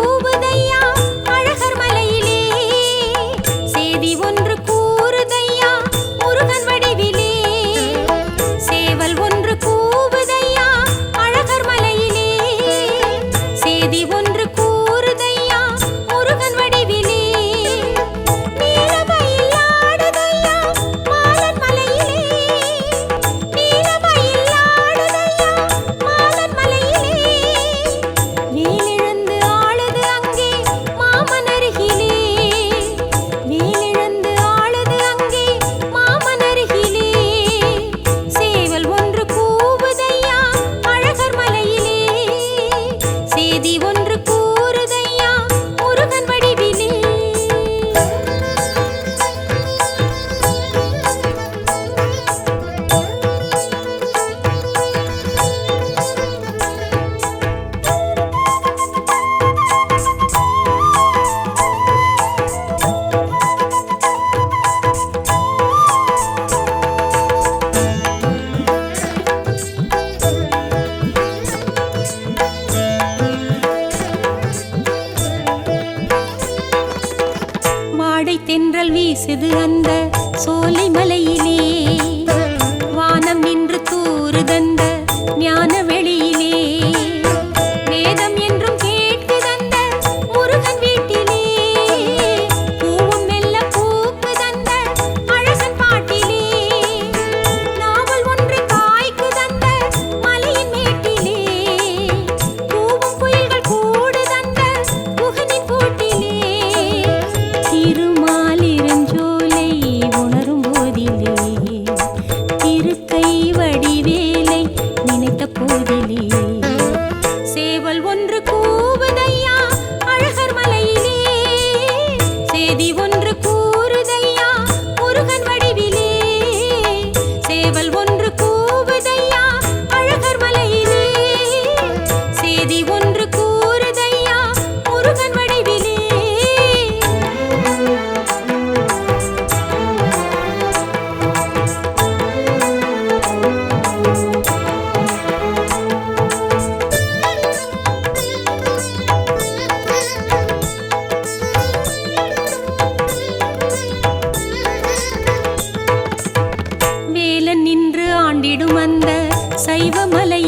கூவுதையா சுழல் வீசுது அந்த சோலை மலையிலே வானம் நின்று தூறுதந்த ஞான ஆண்டிடும் அந்த சைவமலை